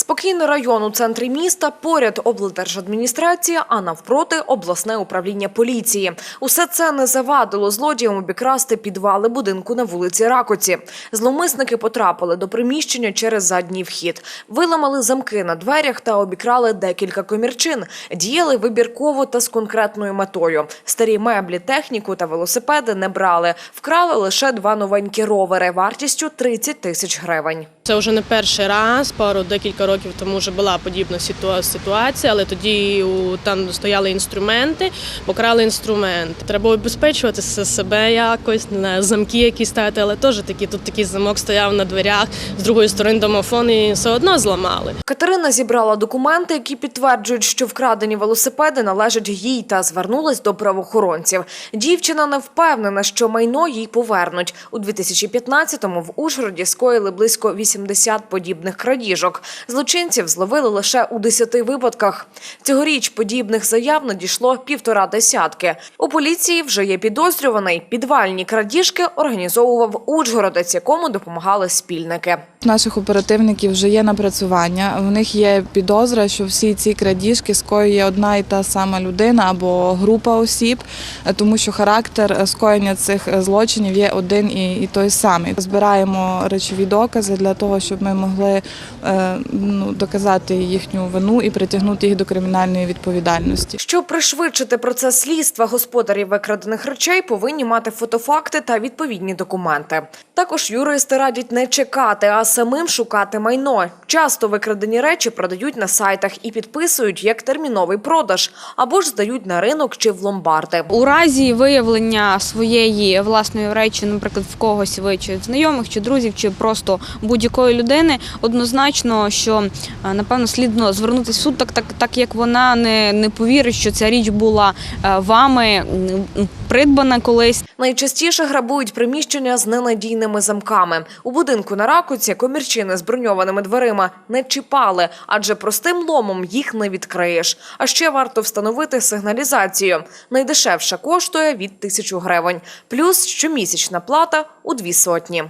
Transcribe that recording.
Спокійний район у центрі міста, поряд облдержадміністрація, а навпроти обласне управління поліції. Усе це не завадило злодіям обікрасти підвали будинку на вулиці Ракоці. Зловмисники потрапили до приміщення через задній вхід, виламали замки на дверях та обікрали декілька комірчин. Діяли вибірково та з конкретною метою. Старі меблі, техніку та велосипеди не брали. Вкрали лише два новенькі ровери вартістю 30 тисяч гривень. Це вже не перший раз, пару декілька років тому вже була подібна ситуа- ситуація, але тоді там стояли інструменти, покрали інструмент. Треба обезпечувати себе якось, не знаю, замки якісь ставити, але теж такі тут такий замок стояв на дверях, з другої сторони домофон і все одно зламали. Катерина зібрала документи, які підтверджують, що вкрадені велосипеди належать їй, та звернулась до правоохоронців. Дівчина не впевнена, що майно їй повернуть. У 2015-му в Ужгороді скоїли близько 80 подібних крадіжок. Злочинців зловили лише у 10 випадках. Цьогоріч подібних заяв надійшло півтора десятки. У поліції вже є підозрюваний. Підвальні крадіжки організовував Ужгородець, якому допомагали спільники. У наших оперативників вже є напрацювання. В них є підозра, що всі ці крадіжки скоює одна і та сама людина або група осіб, тому що характер скоєння цих злочинів є один і той самий. Збираємо речові докази для того, щоб ми могли е, ну, доказати їхню вину і притягнути їх до кримінальної відповідальності. Щоб пришвидшити процес слідства, господарі викрадених речей повинні мати фотофакти та відповідні документи. Також юристи радять не чекати, а самим шукати майно. Часто викрадені речі продають на сайтах і підписують як терміновий продаж або ж здають на ринок чи в ломбарди. У разі виявлення своєї власної речі, наприклад, в когось ви чи знайомих, чи друзів, чи просто будь-якої людини, однозначно, що е, напевно слідно звернутися в суд, так, так, так як вона не, не повірить, що ця річ була е, вами придбана колись. Найчастіше грабують приміщення з ненадійними замками. У будинку на Ракуці комірчини з броньованими дверима не чіпали, адже простим ломом їх не відкриєш. А ще варто встановити сигналізацію. Найдешевша коштує від тисячу гривень, плюс щомісячна плата у дві сотні.